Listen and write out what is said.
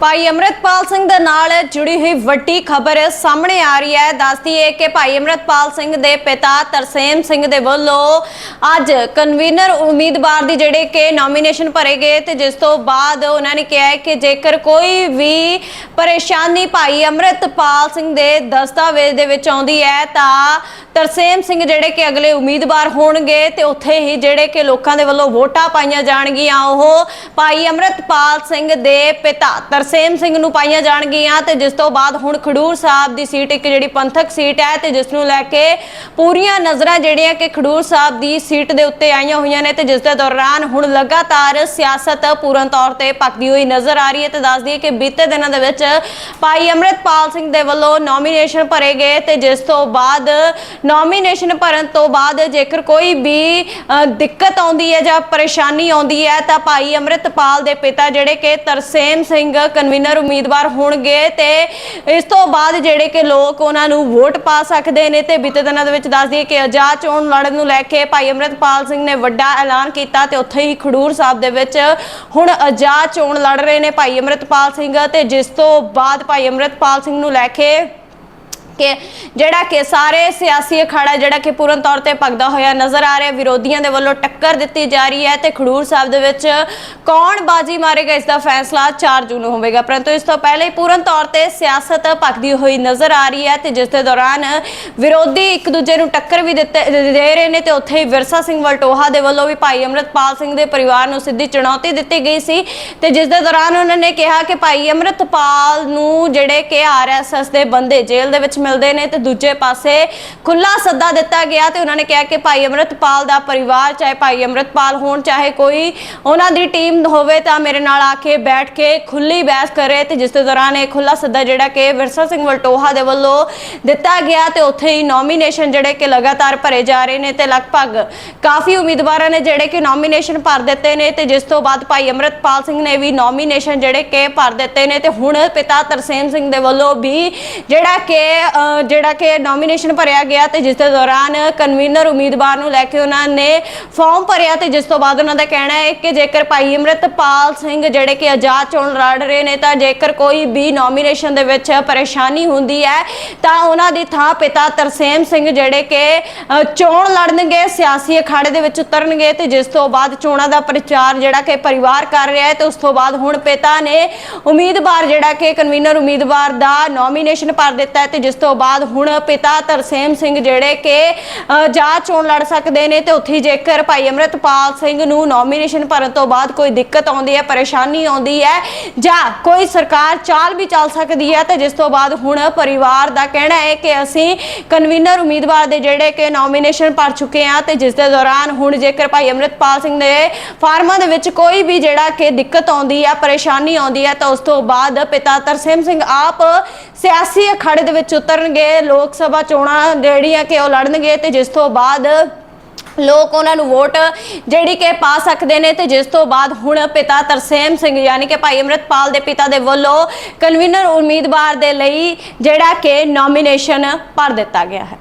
ਭਾਈ ਅਮਰਤਪਾਲ ਸਿੰਘ ਦੇ ਨਾਲ ਜੁੜੀ ਹੋਈ ਵੱਡੀ ਖਬਰ ਸਾਹਮਣੇ ਆ ਰਹੀ ਹੈ। ਦੱਸਦੀ ਹੈ ਕਿ ਭਾਈ ਅਮਰਤਪਾਲ ਸਿੰਘ ਦੇ ਪਿਤਾ ਤਰਸੇਮ ਸਿੰਘ ਦੇ ਵੱਲੋਂ ਅੱਜ ਕਨਵੀਨਰ ਉਮੀਦਵਾਰ ਦੀ ਜਿਹੜੇ ਕਿ ਨੋਮੀਨੇਸ਼ਨ ਭਰੇ ਗਏ ਤੇ ਜਿਸ ਤੋਂ ਬਾਅਦ ਉਹਨਾਂ ਨੇ ਕਿਹਾ ਹੈ ਕਿ ਜੇਕਰ ਕੋਈ ਵੀ ਪਰੇਸ਼ਾਨੀ ਭਾਈ ਅਮਰਤਪਾਲ ਸਿੰਘ ਦੇ ਦਸਤਾਵੇਜ਼ ਦੇ ਵਿੱਚ ਆਉਂਦੀ ਹੈ ਤਾਂ ਤਰਸੇਮ ਸਿੰਘ ਜਿਹੜੇ ਕਿ ਅਗਲੇ ਉਮੀਦਵਾਰ ਹੋਣਗੇ ਤੇ ਉੱਥੇ ਹੀ ਜਿਹੜੇ ਕਿ ਲੋਕਾਂ ਦੇ ਵੱਲੋਂ ਵੋਟਾਂ ਪਾਈਆਂ ਜਾਣਗੀਆਂ। ਉਹ ਭਾਈ ਅਮਰਤਪਾਲ ਸਿੰਘ ਦੇ ਪਿਤਾ ਤਰਸੇਮ ਸਿੰਘ ਨੂੰ ਪਾਈਆਂ ਜਾਣਗੀਆਂ ਤੇ ਜਿਸ ਤੋਂ ਬਾਅਦ ਹੁਣ ਖਡੂਰ ਸਾਹਿਬ ਦੀ ਸੀਟ ਇੱਕ ਜਿਹੜੀ ਪੰਥਕ ਸੀਟ ਹੈ ਤੇ ਜਿਸ ਨੂੰ ਲੈ ਕੇ ਪੂਰੀਆਂ ਨਜ਼ਰਾਂ ਜਿਹੜੀਆਂ ਕਿ ਖਡੂਰ ਸਾਹਿਬ ਦੀ ਸੀਟ ਦੇ ਉੱਤੇ ਆਈਆਂ ਹੋਈਆਂ ਨੇ ਤੇ ਜਿਸ ਦੇ ਦੌਰਾਨ ਹੁਣ ਲਗਾਤਾਰ ਸਿਆਸਤ ਪੂਰਨ ਤੌਰ ਤੇ ਪੱਕਦੀ ਹੋਈ ਨਜ਼ਰ ਆ ਰਹੀ ਹੈ ਤੇ ਦੱਸ ਦਈਏ ਕਿ ਬੀਤੇ ਦਿਨਾਂ ਦੇ ਵਿੱਚ ਭਾਈ ਅਮਰਤਪਾਲ ਸਿੰਘ ਦੇ ਵੱਲੋਂ ਨੋਮੀਨੇਸ਼ਨ ਭਰੇ ਗਏ ਤੇ ਜਿਸ ਤੋਂ ਬਾਅਦ ਨੋਮੀਨੇਸ਼ਨ ਭਰਨ ਤੋਂ ਬਾਅਦ ਜੇਕਰ ਕੋਈ ਵੀ ਦਿੱਕਤ ਆਉਂਦੀ ਹੈ ਜਾਂ ਪਰੇਸ਼ਾਨੀ ਆਉਂਦੀ ਹੈ ਤਾਂ ਭਾਈ ਅਮਰਤਪਾਲ ਦੇ ਪਿਤਾ ਜਿਹੜੇ ਕਿ ਤਰਸੇਮ ਸਿੰਘ ਕਨਵੀਨਰ ਉਮੀਦਵਾਰ ਹੋਣਗੇ ਤੇ ਇਸ ਤੋਂ ਬਾਅਦ ਜਿਹੜੇ ਕਿ ਲੋਕ ਉਹਨਾਂ ਨੂੰ ਵੋਟ ਪਾ ਸਕਦੇ ਨੇ ਤੇ ਬੀਤੇ ਦਿਨਾਂ ਦੇ ਵਿੱਚ ਦੱਸ ਦਈਏ ਕਿ ਆਜ਼ਾਦ ਚੋਣ ਲੜਨ ਨੂੰ ਲੈ ਕੇ ਭਾਈ ਅਮਰਤਪਾਲ ਸਿੰਘ ਨੇ ਵੱਡਾ ਐਲਾਨ ਕੀਤਾ ਤੇ ਉੱਥੇ ਹੀ ਖਡੂਰ ਸਾਹਿਬ ਦੇ ਵਿੱਚ ਹੁਣ ਆਜ਼ਾਦ ਚੋਣ ਲੜ ਰਹੇ ਨੇ ਭਾਈ ਅਮਰਤਪਾਲ ਸਿੰਘ ਤੇ ਜਿਸ ਤੋਂ ਬਾਅਦ ਭਾਈ ਅਮਰਤਪਾਲ ਸਿੰਘ ਨੂੰ ਲੈ ਕੇ ਕਿ ਜਿਹੜਾ ਕਿ ਸਾਰੇ ਸਿਆਸੀ ਅਖਾੜਾ ਜਿਹੜਾ ਕਿ ਪੂਰਨ ਤੌਰ ਤੇ ਭਗਦਾ ਹੋਇਆ ਨਜ਼ਰ ਆ ਰਿਹਾ, ਵਿਰੋਧੀਆਂ ਦੇ ਵੱਲੋਂ ਟੱਕਰ ਦਿੱਤੀ ਜਾ ਰਹੀ ਹੈ ਤੇ ਖਡੂਰ ਸਾਹਿਬ ਦੇ ਵਿੱਚ ਕੌਣ ਬਾਜੀ ਮਾਰੇਗਾ ਇਸ ਦਾ ਫੈਸਲਾ 4 ਜੂਨ ਨੂੰ ਹੋਵੇਗਾ। ਪਰੰਤੂ ਇਸ ਤੋਂ ਪਹਿਲੇ ਪੂਰਨ ਤੌਰ ਤੇ ਸਿਆਸਤ ਭਗਦੀ ਹੋਈ ਨਜ਼ਰ ਆ ਰਹੀ ਹੈ ਤੇ ਜਿਸ ਦੇ ਦੌਰਾਨ ਵਿਰੋਧੀ ਇੱਕ ਦੂਜੇ ਨੂੰ ਟੱਕਰ ਵੀ ਦਿੱਤੇ, ਦੇ ਰਹੇ ਨੇ ਤੇ ਉੱਥੇ ਹੀ ਵਿਰਸਾ ਸਿੰਘ ਵਲਟੋਹਾ ਦੇ ਵੱਲੋਂ ਵੀ ਭਾਈ ਅਮਰਤਪਾਲ ਸਿੰਘ ਦੇ ਪਰਿਵਾਰ ਨੂੰ ਸਿੱਧੀ ਚੁਣੌਤੀ ਦਿੱਤੀ ਗਈ ਸੀ ਤੇ ਜਿਸ ਦੇ ਦੌਰਾਨ ਉਹਨਾਂ ਨੇ ਕਿਹਾ ਕਿ ਭਾਈ ਅਮਰਤਪਾਲ ਨੂੰ ਜਿਹੜੇ ਕਿ ਆਰਐਸਐਸ ਦੇ ਬੰਦੇ ਜੇਲ੍ਹ ਦੇ ਵਿੱਚ ਮਿਲਦੇ ਨੇ ਤੇ ਦੂਜੇ ਪਾਸੇ ਖੁੱਲਾ ਸੱਦਾ ਦਿੱਤਾ ਗਿਆ ਤੇ ਉਹਨਾਂ ਨੇ ਕਿਹਾ ਕਿ ਭਾਈ ਅਮਰਤਪਾਲ ਦਾ ਪਰਿਵਾਰ, ਚਾਹੇ ਭਾਈ ਅਮਰਤਪਾਲ ਹੋਣ, ਚਾਹੇ ਕੋਈ ਉਹਨਾਂ ਦੀ ਟੀਮ ਹੋਵੇ ਤਾਂ ਮੇਰੇ ਨਾਲ ਆ ਕੇ ਬੈਠ ਕੇ ਖੁੱਲੀ ਬਹਿਸ ਕਰੇ ਤੇ ਜਿਸ ਦੇ ਦੌਰਾਨ ਇਹ ਖੁੱਲਾ ਸੱਦਾ ਜਿਹੜਾ ਕਿ ਵਿਰਸਾ ਸਿੰਘ ਵਲਟੋਹਾ ਦੇ ਵੱਲੋਂ ਦਿੱਤਾ ਗਿਆ ਤੇ ਉੱਥੇ ਹੀ ਨੋਮੀਨੇਸ਼ਨ ਜਿਹੜੇ ਕਿ ਲਗਾਤਾਰ ਭਰੇ ਜਾ ਰਹੇ ਨੇ ਤੇ ਲਗਭਗ ਕਾਫੀ ਉਮੀਦਵਾਰਾਂ ਨੇ ਜਿਹੜੇ ਕਿ ਨੋਮੀਨੇਸ਼ਨ ਭਰ ਦਿੱਤੇ ਨੇ ਤੇ ਜਿਸ ਤੋਂ ਬਾਅਦ ਭਾਈ ਅਮਰਤਪਾਲ ਸਿੰਘ ਨੇ ਵੀ ਨੋਮੀਨੇਸ਼ਨ ਜਿਹੜੇ ਕਿ ਭਰ ਦਿੱਤੇ ਨੇ ਤੇ ਹੁਣ ਪਿਤਾ ਤਰਸੇਮ ਸਿੰਘ ਦੇ ਵੱਲੋਂ ਵੀ ਜਿਹੜਾ ਕਿ ਜਿਹੜਾ ਕਿ ਨੋਮੀਨੇਸ਼ਨ ਭਰਿਆ ਗਿਆ ਤੇ ਜਿਸ ਦੇ ਦੌਰਾਨ ਕਨਵੀਨਰ ਉਮੀਦਵਾਰ ਨੂੰ ਲੈ ਕੇ ਉਹਨਾਂ ਨੇ ਫਾਰਮ ਭਰਿਆ ਤੇ ਜਿਸ ਤੋਂ ਬਾਅਦ ਉਹਨਾਂ ਦਾ ਕਹਿਣਾ ਹੈ ਕਿ ਜੇਕਰ ਭਾਈ ਅਮਰਤਪਾਲ ਸਿੰਘ ਜਿਹੜੇ ਕਿ ਆਜ਼ਾਦ ਚੋਣ ਲੜ ਰਹੇ ਨੇ ਤਾਂ ਜੇਕਰ ਕੋਈ ਵੀ ਨੋਮੀਨੇਸ਼ਨ ਦੇ ਵਿੱਚ ਪਰੇਸ਼ਾਨੀ ਹੁੰਦੀ ਹੈ, ਤਾਂ ਉਹਨਾਂ ਦੀ ਥਾਂ ਪਿਤਾ ਤਰਸੇਮ ਸਿੰਘ ਜਿਹੜੇ ਕਿ ਚੋਣ ਲੜਨਗੇ, ਸਿਆਸੀ ਅਖਾੜੇ ਦੇ ਵਿੱਚ ਉਤਰਨਗੇ ਤੇ ਜਿਸ ਤੋਂ ਬਾਅਦ ਚੋਣਾਂ ਦਾ ਪ੍ਰਚਾਰ ਜਿਹੜਾ ਕਿ ਪਰਿਵਾਰ ਕਰ ਰਿਹਾ ਹੈ ਤੇ ਉਸ ਤੋਂ ਬਾਅਦ ਹੁਣ ਪਿਤਾ ਨੇ ਉਮੀਦਵਾਰ ਜਿਹੜਾ ਕਿ ਕਨਵੀਨਰ ਉਮੀਦਵਾਰ ਦਾ ਨੋਮੀਨੇਸ਼ਨ ਭਰ ਦਿੱਤਾ ਹੈ ਤੇ ਜਿਸ ਤੋਂ ਤੋਂ ਬਾਅਦ ਹੁਣ ਪਿਤਾ ਤਰਸੇਮ ਸਿੰਘ ਜਿਹੜੇ ਕਿ ਅਹ, ਜਾਂ ਚੋਣ ਲੜ ਸਕਦੇ ਨੇ ਤੇ ਉੱਥੇ ਜੇਕਰ ਭਾਈ ਅਮਰਤਪਾਲ ਸਿੰਘ ਨੂੰ ਨੋਮੀਨੇਸ਼ਨ ਭਰਨ ਤੋਂ ਬਾਅਦ ਕੋਈ ਦਿੱਕਤ ਆਉਂਦੀ ਹੈ ਪਰੇਸ਼ਾਨੀ ਆਉਂਦੀ ਹੈ ਜਾਂ ਕੋਈ ਸਰਕਾਰ ਚਾਲ ਵੀ ਚੱਲ ਸਕਦੀ ਹੈ ਤੇ ਜਿਸ ਤੋਂ ਬਾਅਦ ਹੁਣ ਪਰਿਵਾਰ ਦਾ ਕਹਿਣਾ ਹੈ ਕਿ ਅਸੀਂ ਕਨਵੀਨਰ ਉਮੀਦਵਾਰ ਦੇ ਜਿਹੜੇ ਕਿ ਨੋਮੀਨੇਸ਼ਨ ਭਰ ਚੁੱਕੇ ਹਾਂ ਤੇ ਜਿਸ ਦੇ ਦੌਰਾਨ ਹੁਣ ਜੇਕਰ ਭਾਈ ਅਮਰਤਪਾਲ ਸਿੰਘ ਦੇ ਫਾਰਮਾਂ ਦੇ ਵਿੱਚ ਕੋਈ ਵੀ ਜਿਹੜਾ ਕਿ ਦਿੱਕਤ ਆਉਂਦੀ ਹੈ ਪਰੇਸ਼ਾਨੀ ਆਉਂਦੀ ਹੈ ਤਾਂ ਉਸ ਤੋਂ ਬਾਅਦ ਪਿਤਾ ਤਰਸੇਮ ਸਿੰਘ ਆਪ ਸਿਆਸੀ ਅਖਾੜੇ ਦੇ ਵਿੱਚ ਉਤਰ ਕਰਨਗੇ, ਲੋਕ ਸਭਾ ਚੋਣਾਂ ਜਿਹੜੀਆਂ ਕਿ ਉਹ ਲੜਨਗੇ ਤੇ ਜਿਸ ਤੋਂ ਬਾਅਦ ਲੋਕ ਉਹਨਾਂ ਨੂੰ ਵੋਟ ਜਿਹੜੀ ਕਿ ਪਾ ਸਕਦੇ ਨੇ ਤੇ ਜਿਸ ਤੋਂ ਬਾਅਦ ਹੁਣ ਪਿਤਾ ਤਰਸੇਮ ਸਿੰਘ ਯਾਨੀ ਕਿ ਭਾਈ ਅਮਰਤਪਾਲ ਦੇ ਪਿਤਾ ਦੇ ਵੱਲੋਂ ਕਨਵੀਨਰ ਉਮੀਦਵਾਰ ਦੇ ਲਈ ਜਿਹੜਾ ਕਿ ਨੋਮੀਨੇਸ਼ਨ ਭਰ ਦਿੱਤਾ ਗਿਆ ਹੈ।